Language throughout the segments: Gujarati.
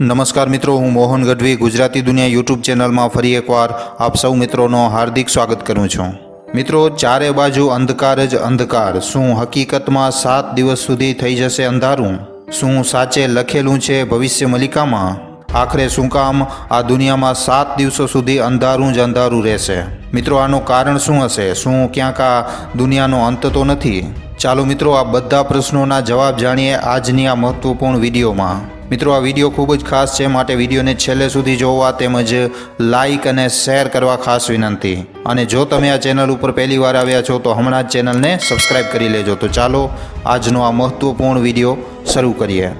નમસ્કાર મિત્રો, હું મોહન ગઢવી, ગુજરાતી દુનિયા યુટ્યુબ ચેનલમાં ફરી એકવાર આપ સૌ મિત્રોનો હાર્દિક સ્વાગત કરું છું. મિત્રો, ચારે બાજુ અંધકાર જ અંધકાર. શું હકીકતમાં સાત દિવસ સુધી થઈ જશે અંધારું? શું સાચે લખેલું છે ભવિષ્ય મલિકામાં? આખરે શું કામ? આ દુનિયામાં સાત દિવસો સુધી અંધારું જ અંધારું રહેશે. મિત્રો, આનું કારણ શું હશે? શું ક્યાંક આ દુનિયાનો અંત તો નથી? ચાલો મિત્રો, આ બધા પ્રશ્નોના જવાબ જાણીએ આજની આ મહત્વપૂર્ણ વિડીયોમાં. મિત્રો, આ વીડિયો ખૂબ જ ખાસ છે. માટે વિડીયોને છેલ્લે સુધી જોવા તેમજ લાઈક અને શેર કરવા ખાસ વિનંતી. અને જો તમે આ ચેનલ ઉપર પહેલીવાર આવ્યા છો, તો હમણાં જ ચેનલને સબસ્ક્રાઈબ કરી લેજો. તો ચાલો, આજનો આ મહત્ત્વપૂર્ણ વીડિયો શરૂ કરીએ.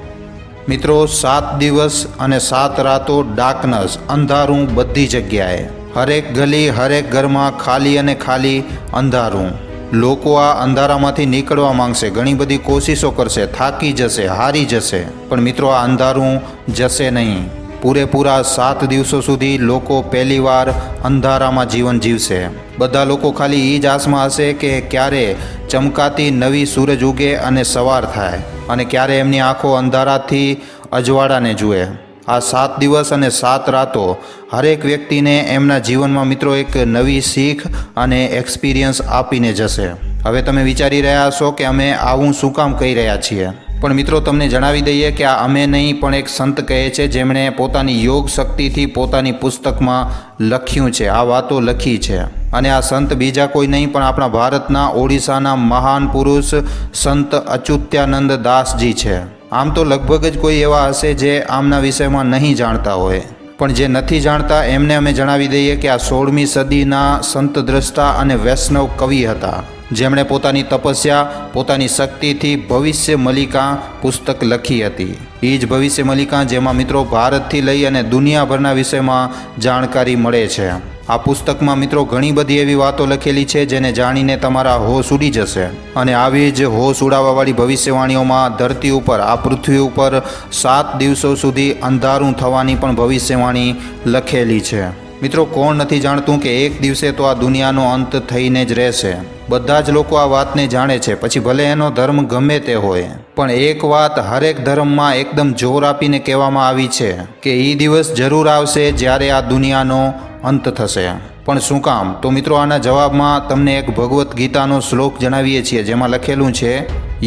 મિત્રો, સાત દિવસ અને સાત રાતો ડાર્કનેસ અંધારું બધી જગ્યાએ. હરેક ગલી, હરેક ઘરમાં ખાલી અને ખાલી અંધારું. લોકો આ અંધારામાંથી નીકળવા માંગશે, ઘણી બધી કોશિશો કરશે, થાકી જશે, હારી જશે. પણ મિત્રો, આ અંધારું જશે નહીં. પૂરેપૂરા સાત દિવસો સુધી લોકો પહેલીવાર અંધારામાં જીવન જીવશે. બધા લોકો ખાલી એ જ આસમાં હશે કે ક્યારે ચમકાતી નવી સૂરજ ઉગે અને સવાર થાય, અને ક્યારે એમની આંખો અંધારાથી અજવાળાને જુએ. આ સાત દિવસ અને સાત રાતો હરેક વ્યક્તિને એમના જીવનમાં મિત્રો એક નવી શીખ અને એક્સપિરિયન્સ આપીને જશે. હવે તમે વિચારી રહ્યા હશો કે અમે આવું શું કામ કહી રહ્યા છીએ? પણ મિત્રો, તમને જણાવી દઈએ કે આ અમે નહીં, પણ એક સંત કહે છે, જેમણે પોતાની યોગ શક્તિથી પોતાની પુસ્તકમાં લખ્યું છે. આ વાતો લખી છે. અને આ સંત બીજા કોઈ નહીં, પણ આપણા ભારતના ઓડિશાના મહાન પુરુષ સંત અચ્યુત્યાનંદ દાસજી છે. આમ તો લગભગ જ કોઈ એવા હશે જે આમના વિષયમાં નહીં જાણતા હોય. પણ જે નથી જાણતા, એમને અમે જણાવી દઈએ કે આ સોળમી સદીના સંત દ્રષ્ટા અને વૈષ્ણવ કવિ હતા. જેમણે પોતાની તપસ્યા, પોતાની શક્તિથી ભવિષ્ય મલિકા પુસ્તક લખી હતી. એ જ ભવિષ્ય મલિકા જેમાં મિત્રો ભારતથી લઈ અને દુનિયાભરના વિષયમાં જાણકારી મળે છે. આ પુસ્તકમાં મિત્રો ઘણી બધી એવી વાતો લખેલી છે જેને જાણીને તમારા હોશ ઉડી જશે. અને આવી જ હોશ ઉડાવવાવાળી ભવિષ્યવાણીઓમાં ધરતી ઉપર, આ પૃથ્વી ઉપર સાત દિવસો સુધી અંધારું થવાની પણ ભવિષ્યવાણી લખેલી છે. મિત્રો, કોણ નથી જાણતું કે એક દિવસે તો આ દુનિયાનો અંત થઈને જ રહેશે. બધા જ લોકો આ વાતને જાણે છે, પછી ભલે એનો ધર્મ ગમે તે હોય, પણ એક વાત હરેક ધર્મમાં એકદમ જોર આપીને કહેવામાં આવી છે કે એ દિવસ જરૂર આવશે જ્યારે આ દુનિયાનો અંત થશે. પણ શું કામ? તો મિત્રો આના જવાબમાં તમને એક ભગવદ્ ગીતાનો શ્લોક જણાવીએ છીએ, જેમાં લખેલું છે,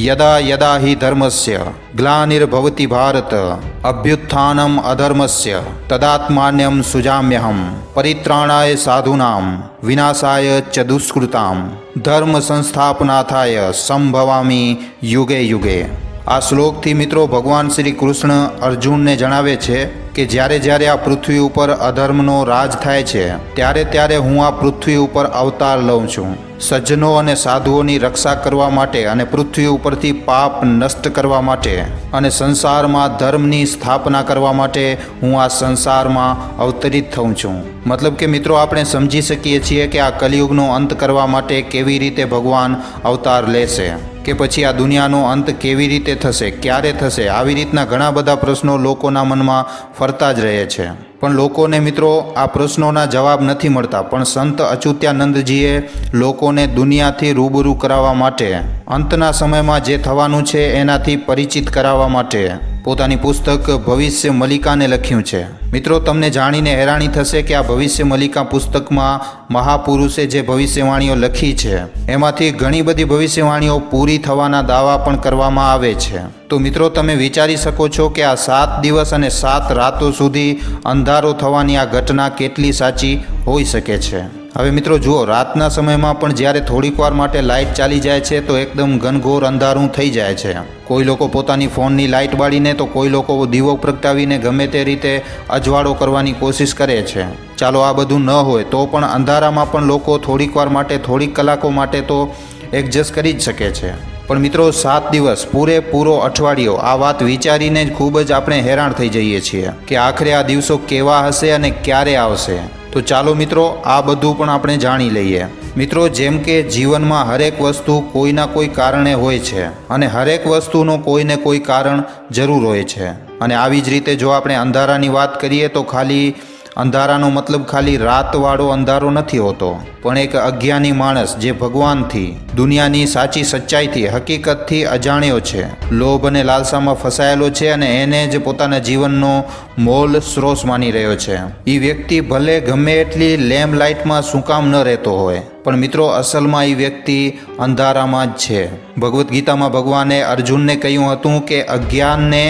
યદા યદા હિ ધર્મસ્ય, ગ્લાનિર્ભવતિ ભારત, અભ્યુત્થાનમ અધર્મસ્ય, તદાત્માન્યમ સુજામ્યહમ, પરિત્રાણાય સાધુનામ, વિનાશાય ચ દુષ્કૃતામ, ધર્મ સંસ્થાપનાથાય, સંભવામી યુગે યુગે. આ શ્લોકથી મિત્રો ભગવાન શ્રી કૃષ્ણ અર્જુનને જણાવે છે કે જ્યારે જ્યારે આ પૃથ્વી ઉપર અધર્મનો રાજ થાય છે, ત્યારે ત્યારે હું આ પૃથ્વી ઉપર અવતાર લઉં છું. સજ્જનો અને સાધુઓની રક્ષા કરવા માટે અને પૃથ્વી ઉપરથી પાપ નષ્ટ કરવા માટે અને સંસારમાં ધર્મની સ્થાપના કરવા માટે હું આ સંસારમાં અવતરિત થઉં છું. મતલબ કે મિત્રો આપણે સમજી શકીએ છીએ કે આ કલિયુગનો અંત કરવા માટે કેવી રીતે ભગવાન અવતાર લેશે. કે પછી આ દુનિયાનો અંત કેવી રીતે થશે, ક્યારે થશે, આવી રીતના ઘણા બધા પ્રશ્નો લોકોના મનમાં ફરતા જ રહે છે. પણ લોકોને મિત્રો આ પ્રશ્નોના જવાબ નથી મળતા. પણ સંત અચ્યુત્યાનંદજીએ લોકોને દુનિયાથી રૂબરૂ કરાવવા માટે, અંતના સમયમાં જે થવાનું છે એનાથી પરિચિત કરાવવા માટે પોતાની પુસ્તક ભવિષ્ય મલિકાને લખ્યું છે. મિત્રો, તમને જાણીને હેરાની થશે કે આ ભવિષ્ય મલિકા પુસ્તકમાં મહાપુરુષે જે ભવિષ્યવાણીઓ લખી છે, એમાંથી ઘણી બધી ભવિષ્યવાણીઓ પૂરી થવાના દાવા પણ કરવામાં આવે છે. તો મિત્રો, તમે વિચારી શકો છો કે આ સાત દિવસ અને સાત રાતો સુધી અંધારો થવાની આ ઘટના કેટલી સાચી હોઈ શકે છે. હવે મિત્રો, જુઓ, રાતના સમયમાં પણ જ્યારે થોડીક વાર માટે લાઇટ ચાલી જાય છે, તો એકદમ ઘનઘોર અંધારું થઈ જાય છે. કોઈ લોકો પોતાની ફોનની લાઇટ બાળીને, તો કોઈ લોકો દીવો પ્રગટાવીને ગમે તે રીતે અજવાળો કરવાની કોશિશ કરે છે. ચાલો, આ બધું ન હોય, તો પણ અંધારામાં પણ લોકો થોડીક વાર માટે, થોડીક કલાકો માટે તો એડજસ્ટ કરી જ શકે છે. પણ મિત્રો, સાત દિવસ, પૂરેપૂરો અઠવાડિયો, આ વાત વિચારીને જ ખૂબ જ આપણે હેરાન થઈ જઈએ છીએ કે આખરે આ દિવસો કેવા હશે અને ક્યારે આવશે. તો ચાલો મિત્રો, આ બધું પણ આપણે જાણી લઈએ. મિત્રો, જેમ કે જીવનમાં હરેક વસ્તુ કોઈના કોઈ કારણે હોય છે અને હરેક વસ્તુનો કોઈને કોઈ કારણ જરૂર હોય છે. અને આવી જ રીતે જો આપણે અંધારાની વાત કરીએ તો ખાલી અંધારાનો મતલબ ખાલી રાતવાળો અંધારો નથી હોતો, પણ એક અજ્ઞાની માણસ જે ભગવાનથી, દુનિયાની સાચી સચ્ચાઈથી, હકીકતથી અજાણ્યો છે. લોભ અને લાલસામાં ફસાયેલો છે અને એને જ પોતાના જીવનનો મોલ સ્રોસ માની રહ્યો છે. એ વ્યક્તિ ભલે ગમે એટલી લેમ્પ લાઇટમાં શું કામ ન રહેતો હોય, પણ મિત્રો અસલમાં એ વ્યક્તિ અંધારામાં જ છે. ભગવદ્ ગીતામાં ભગવાને અર્જુનને કહ્યું હતું કે અજ્ઞાનને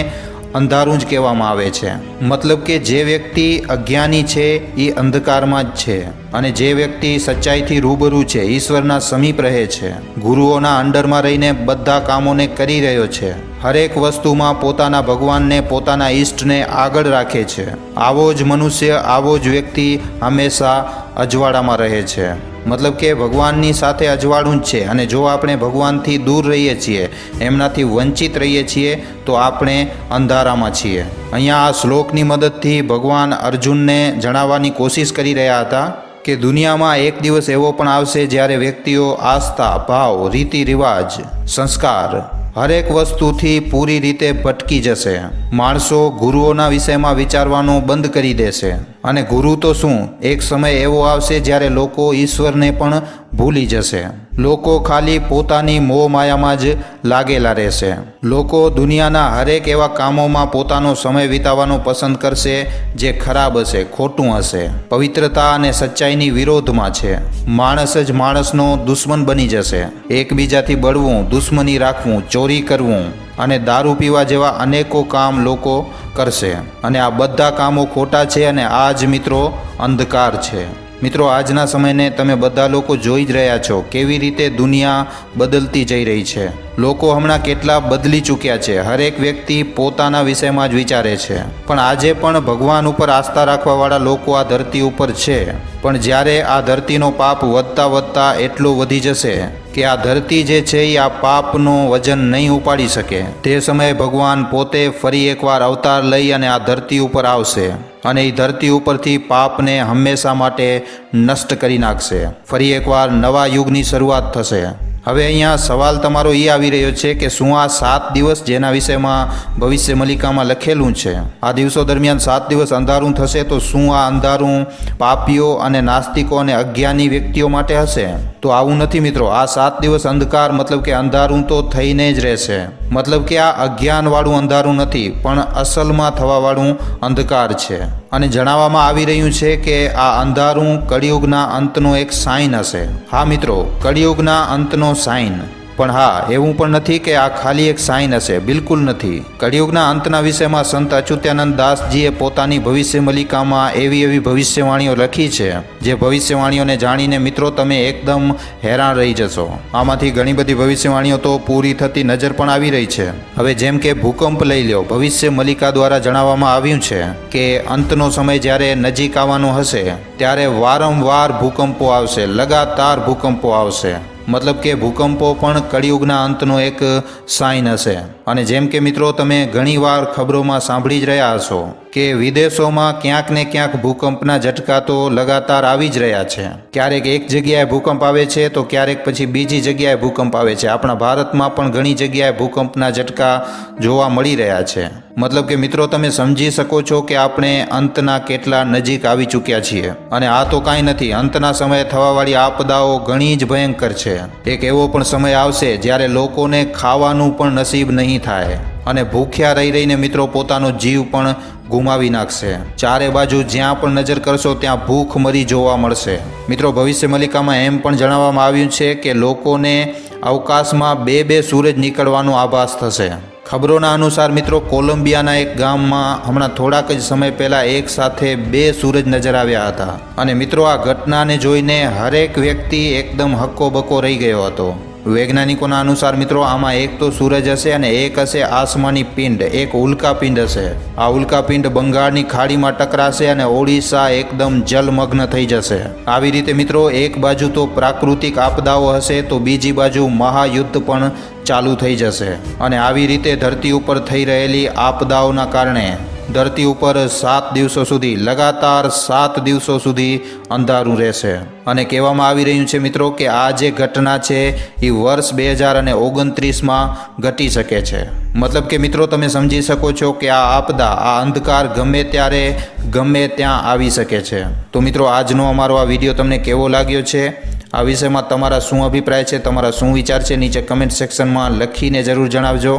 અંધારું જ કહેવામાં આવે છે. મતલબ કે જે વ્યક્તિ અજ્ઞાની છે, એ અંધકારમાં જ છે. અને જે વ્યક્તિ સચ્ચાઈથી રૂબરૂ છે, ઈશ્વરના સમીપ રહે છે. ગુરુઓના અંડરમાં રહીને બધા કામોને કરી રહ્યો છે. હરેક વસ્તુમાં પોતાના ભગવાનને, પોતાના ઈષ્ટને આગળ રાખે છે. આવો જ મનુષ્ય, આવો જ વ્યક્તિ હંમેશા અજવાળામાં રહે છે. મતલબ કે ભગવાનની સાથે અજવાળું જ છે અને જો આપણે ભગવાનથી દૂર રહીએ છીએ, એમનાથી વંચિત રહીએ છીએ, તો આપણે અંધારામાં છીએ. અહીંયા આ શ્લોકની મદદથી ભગવાન અર્જુનને જણાવવાની કોશિશ કરી રહ્યા હતા કે દુનિયામાં એક દિવસ એવો પણ આવશે જ્યારે વ્યક્તિઓ આસ્થા, ભાવ, રીતિ, રિવાજ, સંસ્કાર હરેક વસ્તુથી પૂરી રીતે ભટકી જશે. માણસો ગુરુઓના વિષયમાં વિચારવાનું બંધ કરી દેશે. અને ગુરુ તો શું? એક સમય એવો આવશે જ્યારે લોકો ઈશ્વરને પણ ભૂલી જશે. લોકો ખાલી પોતાની મોહ માયામાં જ લાગેલા રહેશે. લોકો દુનિયાના હરેક એવા કામોમાં પોતાનો સમય વિતાવવાનો પસંદ કરશે જે ખરાબ હશે, ખોટું હશે. પવિત્રતા અને સચ્ચાઈની વિરોધમાં છે. માણસ જ માણસનો દુશ્મન બની જશે. એકબીજાથી બળવું, દુશ્મની રાખવું, ચોરી કરવું. અને દારૂ પીવા જેવા અનેકો કામ લોકો કરશે. અને આ બધા કામો ખોટા છે અને આ જ મિત્રો અંધકાર છે. મિત્રો, આજના સમયને તમે બધા લોકો જોઈ જ રહ્યા છો કેવી રીતે દુનિયા બદલતી જઈ રહી છે. લોકો હમણાં કેટલા બદલી ચૂક્યા છે, હરેક વ્યક્તિ પોતાના વિષયમાં જ વિચારે છે. પણ આજે પણ ભગવાન ઉપર આસ્થા રાખવાવાળા લોકો આ ધરતી ઉપર છે. પણ જ્યારે આ ધરતીનો પાપ વધતા વધતા એટલો વધી જશે કે આ ધરતી જે છે એ આ પાપનું વજન નહીં ઉપાડી શકે. તે સમયે ભગવાન પોતે ફરી એકવાર અવતાર લઈ અને આ ધરતી ઉપર આવશે અને એ ધરતી ઉપરથી પાપને હંમેશા માટે નષ્ટ કરી નાખશે. ફરી એકવાર નવા યુગની શરૂઆત થશે. હવે અહીંયા સવાલ તમારો એ આવી રહ્યો છે કે શું આ સાત દિવસ જેના વિષયમાં ભવિષ્ય મલિકામાં લખેલું છે? આ દિવસો દરમિયાન સાત દિવસ અંધારું થશે તો શું આ અંધારું પાપીઓ અને નાસ્તિકો અને અજ્ઞાની વ્યક્તિઓ માટે હશે? તો આવું નથી મિત્રો. આ સાત દિવસ અંધકાર મતલબ કે અંધારું તો થઈને જ રહેશે. મતલબ કે આ અજ્ઞાનવાળું અંધારું નથી, પણ અસલમાં થવાવાળું અંધકાર છે. અને જણાવવામાં આવી રહ્યું છે કે આ અંધારું કળિયુગના અંતનો એક સાઇન હશે. હા મિત્રો, કળિયુગના અંતનો સાઇન પણ હા, એવું પણ નથી કે આ ખાલી એક સાઇન હશે. બિલકુલ નથી. કળિયુગના અંતના વિષયમાં સંત અચ્યુત્યાનંદ દાસજીએ પોતાની ભવિષ્ય મલિકામાં એવી એવી ભવિષ્યવાણીઓ લખી છે, જે ભવિષ્યવાણીઓને જાણીને મિત્રો તમે એકદમ હેરાન રહી જશો. આમાંથી ઘણી બધી ભવિષ્યવાણીઓ તો પૂરી થતી નજર પણ આવી રહી છે. હવે જેમ કે ભૂકંપ લઈ લ્યો ભવિષ્ય મલિકા દ્વારા જણાવવામાં આવ્યું છે કે અંતનો સમય જ્યારે નજીક આવવાનો હશે, ત્યારે વારંવાર ભૂકંપો આવશે, લગાતાર ભૂકંપો આવશે. મતલબ કે ભૂકંપો પણ કળિયુગના અંતનો એક સાઇન હશે. અને જેમ કે મિત્રો, તમે ઘણીવાર ખબરોમાં સાંભળી જ રહ્યા હશો. કે વિદેશોમાં ક્યાંક ને ક્યાંક ભૂકંપના ઝટકા તો લગાતાર આવી જ રહ્યા છે. ક્યારેક એક જગ્યાએ ભૂકંપ આવે છે, તો ક્યારેક પછી બીજી જગ્યાએ ભૂકંપ આવે છે. આપણા ભારતમાં પણ ઘણી જગ્યાએ ભૂકંપના ઝટકા જોવા મળી રહ્યા છે. મતલબ કે મિત્રો, તમે સમજી શકો છો કે આપણે અંતના કેટલા નજીક આવી ચૂક્યા છીએ. અને આ તો કાંઈ નથી, અંતના સમયે થવાવાળી આપદાઓ ઘણી જ ભયંકર છે. એક એવો પણ સમય આવશે જ્યારે લોકોને ખાવાનું પણ નસીબ નહીં થાય. અને ભૂખ્યા રહી રહીને મિત્રો, પોતાનો જીવ પણ ગુમાવી નાખશે. ચારે બાજુ જ્યાં પણ નજર કરશો ત્યાં ભૂખ મરી જોવા મળશે. મિત્રો, ભવિષ્ય મલિકામાં એમ પણ જણાવવામાં આવ્યું છે કે લોકોને અવકાશમાં બે બે સૂરજ નીકળવાનો આભાસ થશે. ખબરોના અનુસાર મિત્રો, કોલંબિયાના એક ગામમાં હમણાં થોડાક જ સમય પહેલાં એક સાથે બે સૂરજ નજર આવ્યા હતા. અને મિત્રો, આ ઘટનાને જોઈને હરેક વ્યક્તિ એકદમ હક્કો બક્કો રહી ગયો હતો. વૈજ્ઞાનિકોના અનુસાર મિત્રો, આમાં એક તો સૂરજ હશે અને એક હશે આસમાની પિંડ, એક ઉલ્કાપિંડ હશે. આ ઉલ્કાપિંડ બંગાળની ખાડીમાં ટકરાશે અને ઓડિશા એકદમ જલમગ્ન થઈ જશે. આવી રીતે મિત્રો, એક બાજુ તો પ્રાકૃતિક આપદાઓ હશે તો બીજી બાજુ મહાયુદ્ધ પણ ચાલુ થઈ જશે અને આવી રીતે ધરતી ઉપર થઈ રહેલી આપદાઓના કારણે ધરતી ઉપર સાત દિવસો સુધી, લગાતાર સાત દિવસો સુધી અંધારું રહેશે. અને કહેવામાં આવી રહ્યું છે મિત્રો કે આ જે ઘટના છે એ વર્ષ બે હજાર અને ઓગણત્રીસમાં ઘટી શકે છે. મતલબ કે મિત્રો તમે સમજી શકો છો કે આ આપદા, આ અંધકાર ગમે ત્યારે ગમે ત્યાં આવી શકે છે. તો મિત્રો આજનો અમારો આ વીડિયો તમને કેવો લાગ્યો છે? આ વિષયમાં તમારા શું અભિપ્રાય છે, તમારા શું વિચાર છે, નીચે કમેન્ટ સેક્શનમાં લખીને જરૂર જણાવજો.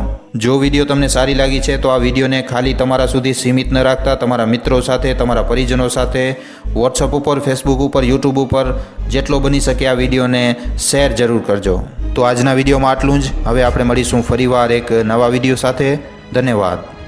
જો વીડિયો તમને સારી લાગી છે, તો આ વિડીયોને ખાલી તમારા સુધી સીમિત ન રાખતા, તમારા મિત્રો સાથે, તમારા પરિજનો સાથે વોટ્સઅપ ઉપર ફેસબુક ઉપર યુટ્યુબ ઉપર જેટલો બની શકે આ વિડીયોને શેર જરૂર કરજો. તો આજના વિડીયોમાં આટલું જ. હવે આપણે મળીશું ફરીવાર એક નવા વીડિયો સાથે. ધન્યવાદ.